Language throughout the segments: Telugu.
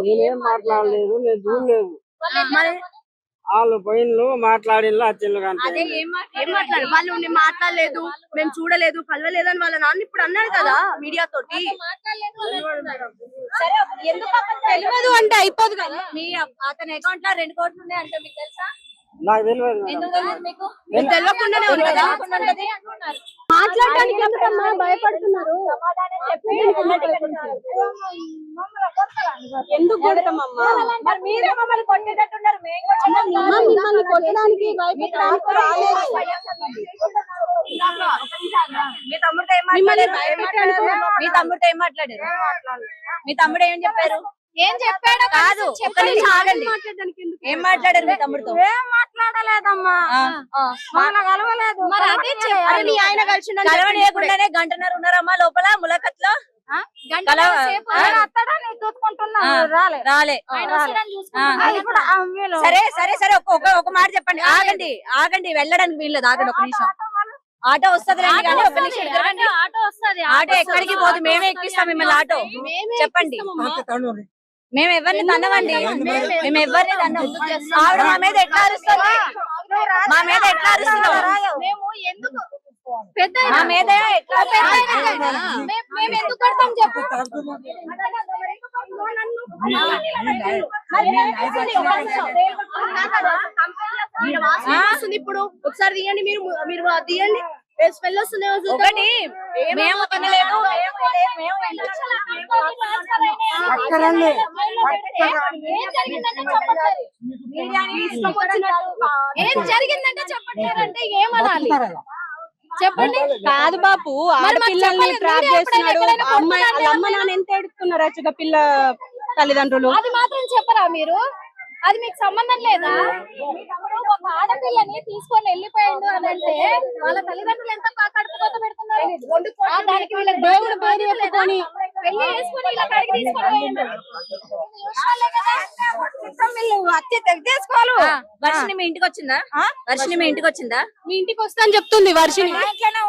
నేనేం మాట్లాడలేదు నేను చూడలేదు. మరి వాళ్ళు పోయిన్లు మాట్లాడిన్లు వచ్చిండ్లు అదే కానీ ఏం మాట్లాడారు ఏం మాట్లాడారు వాళ్ళు నేను మాట్లాడలేదు మేము చూడలేదు కలవలేదు అని వాళ్ళ నాన్న ఇప్పుడు అన్నాడు కదా మీడియా తోటి. సరే ఎందుకు తెలియదు అంటే అయిపోదు కదా. మీ అతని అకౌంట్లో రెండు కోట్లు ఉన్నాయి అంటే మీకు తెలుసా? నాకు మాట్లాడడానికి ఎందుకమ్మా భయపడుతున్నారు? ఎందుకు కొడతామమ్మా? మరి మీరే మమ్మల్ని కొట్టేటట్టున్నారు. మేము కూడా అమ్మా, మిమ్మల్ని కొట్టడానికి భయపెట్టడానికి రాలేదు. మీ తమ్ముడితో ఏం మిమ్మల్ని మాట్లాడారు? ఏం భయపెట్టడానికి మాట్లాడారు? మీ తమ్ముడితో ఏం మాట్లాడారు? మీ తమ్ముడు ఏం చెప్పారు? ఏం చెప్పాడు కాదు ఏం మాట్లాడారు మీ తమ్ముడితో? ఏం మాట్లాడలేదమ్మా. మన కలవలేదు. మరి అదే చెప్పాలి. మీ ఆయన కలిసిండని కలవనీయకుండా గంటన్నర ఉన్నారమ్మా లోపల ములకట్లో. సరే సరే సరే. ఒక మాట చెప్పండి. ఆగండి. ఆగండి. వెళ్ళడానికి వీల్లేదు. ఆగండి. ఒక నిమిషం. ఆటో వస్తుంది. ఆటో వస్తది. ఆటో ఎక్కడికి పోదు. మేమే ఎక్కిస్తాం మిమ్మల్ని ఆటో చెప్పండి. మేము ఎవరిని తన్నవండి మేము ఎవరిని తన్నం ఆవిడ మా మీద ఎట్లా అరుస్తుంది? మా మీద ఎట్లా అరుస్తున్నావు? మేము ఎందుకు పెద్ద మా మీద ఎట్లా మేము ఎందుకు కడతాం చెప్పు ఇప్పుడు ఒకసారి తీయండి మీరు మీరు తీయండి. స్మెల్ వస్తుంది ఒకటి మేము తినలేదు మేము లేదు, మేము ఏం జరిగిందంటే చెప్పట్లేరు అంటే ఏమనాలి? చెప్పండి. కాదు బాపు ఆడపిల్లల్ని ట్రాప్ చేస్తున్నాడు. అమ్మాయి అమ్మ నాన్న ఎంత ఏడుస్తున్నారు యాక్చువల్గా పిల్ల తల్లిదండ్రులు? అది మాత్రం చెప్పరా మీరు? అది మీకు సంబంధం లేదా? ఒక ఆడపిల్లని తీసుకొని వెళ్ళిపోయిండు అని అంటే వాళ్ళ తల్లిదండ్రులు ఎంత కడుపు కోత పెడుతున్నారు? దానికి వీళ్ళ దేవుడు పేరు చెప్పుకొని వర్షిని మీ ఇంటికి వచ్చిందా? వర్షిని మీ ఇంటికి వచ్చిందా? మీ ఇంటికి వస్తా అని చెప్తుంది వర్షిని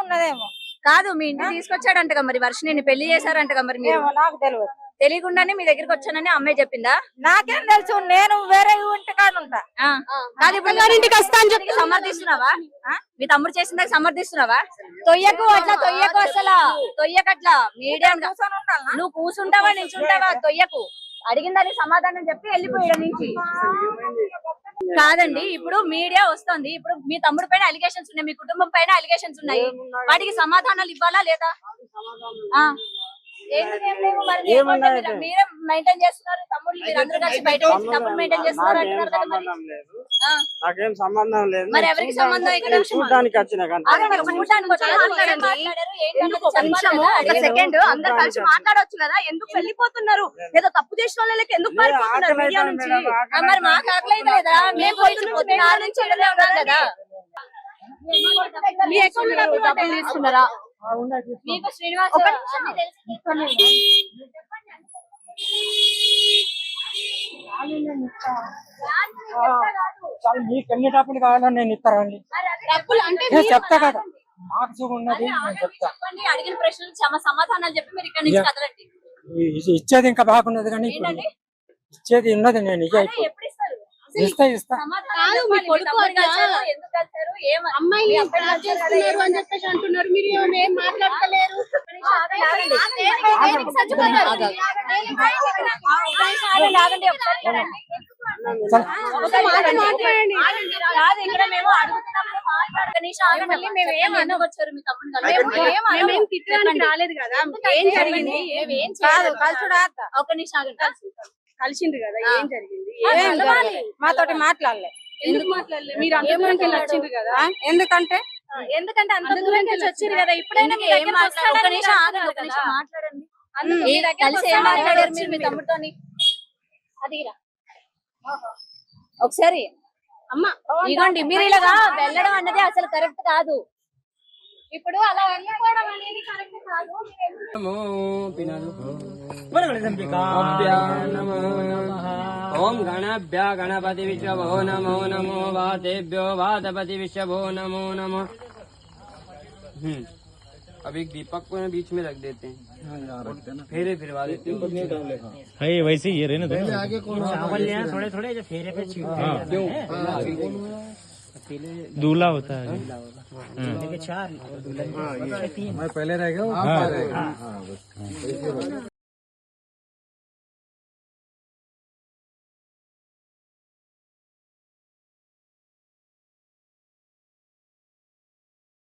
ఉన్నదేమో. కాదు మీ ఇంటికి తీసుకొచ్చాడంటగా మరి వర్షిని పెళ్ళి చేశారంటగా మరి మీరు? నాకు తెలియదు తెలియకుండానే మీ దగ్గరికి వచ్చానని అమ్మాయి చెప్పిందా? నాకేం తెలుసు నేను వేరే ఇంటికాడ ఉంటా. ఆ. కాదు ఇప్పుడు గారింటికి వస్తా అని చెప్పి సమర్థిస్తున్నావా? మీ తమ్ముడు చేసిందా సమర్థిస్తున్నావా? తొయ్యకు అట్లా తొయ్యకు అసలు. తొయ్యకట్లా మీడియా నువ్వు కూసుంటావా నిల్చుంటావా? తొయ్యకు. అడిగిన దానికి సమాధానం చెప్పి వెళ్ళిపోయాడు నుంచి. కాదండి ఇప్పుడు మీడియా వస్తుంది. ఇప్పుడు మీ తమ్ముడు పైన అలిగేషన్స్ ఉన్నాయి మీ కుటుంబం పైన అలిగేషన్స్ ఉన్నాయి. వాటికి సమాధానాలు ఇవ్వాలా లేదా? మరి? మెయింటైన్ చేస్తున్నారు. తమ్ముళ్ళు మీరు అందరూ కలిసి బయట తమ్ముడు మెయింటైన్ చేస్తున్నారు అంటున్నారు కదా. నాకేం సంబంధం లేదు. మరి ఎవరికి చూడ్డానికి- సంబంధం ఇక్కడ? చూడ్డానికి వచ్చిన. సెకండ్ అందరు కలిసి మాట్లాడొచ్చు కదా ఎందుకు వెళ్ళిపోతున్నారు? ఏదో తప్పు చేసిన వాళ్ళకి ఎందుకు పారిపోతున్నారు మీడియా నుంచి? మరి మాకు మేము నుంచి ఉన్నాం కదా. మీ అకౌంట్లో డబ్బులు తీసుకున్నారా? మీకు శ్రీనివాస్ చాలా మీకు ఎన్ని డబ్బులు కావాలో నేను ఇస్తారండి డబ్బులు అంటే నేను చెప్తా కదా మాకు సుఖం ఉన్నది నేను చెప్తా చెప్పండి అడిగిన ప్రశ్నలకు సమ- సమాధానాలు చెప్పి మీరు ఇక్కడ నుంచి యా. కదలండి ఇచ్చేది ఇంకా బాగున్నది కానీ ఇప్పుడు ఏంటండి? ఇచ్చేది ఉన్నది నేను ఇక అదే ఇప్పుడు ఎప్పుడు ఇస్తారు ఇస్తా ఇస్తా సమాధానం కాదు, మీ చెప్పాలి. మీ కొడుకు తమ్ముడు అట్లా- కలిశారు, ఎందుకు కలిశారు అమ్మాయిని చేస్తున్నారు అని చెప్పేసి అంటున్నారు మీరు ఏం మాట్లాడతలేరు ఆగండి, ఆగండి. ఆగండి, ఆగండి. ఆగండి, ఆగండి. రాలేదు కదా. ఏం జరిగింది? ఏం కాదు కలుసుడా ఒక నిమిషం ఆగండి. కలిసిండ్రు కదా. ఏం జరిగింది? ఆ, ఏం కలవాలి. జరగలేదు. మాతోటి మాట్లాడలే. ఎందుకు మాట్లాడలేదు మీరు వచ్చిండ్రు కదా. ఎందుకంటే? ఎందుకంటే అంత అంత దూరం నుంచి వచ్చారు కదా. ఇప్పుడైనా ఏం. మాట్లాడండి కలిసి ఏం వస్తాడని మాట్లాడారు మీరు వచ్చిండ్రు మీ మీరు. తమ్ముడితోని? అదిరా. ఒకసారి. అమ్మ ఇదిగోండి మీరు ఇలాగా వెళ్ళడం అన్నది అసలు కరెక్ట్ కాదు. ఇప్పుడు అలా వెళ్ళిపోవడం అనేది కరెక్ట్ కాదు. ఓం గణభ్య గణపతి విశ్వభో నమో నమో వాతేభ్యో వాతపతి విశ్వభో నమో నమో. अब एक दीपक को बीच में रख देते हैं। फेरे फिरवा देते हैं। है वैसे ही है रहने दो थोड़े थोड़े जो फेरे पे दूल्हा होता है। चार मैं पहले रह गया हाँ।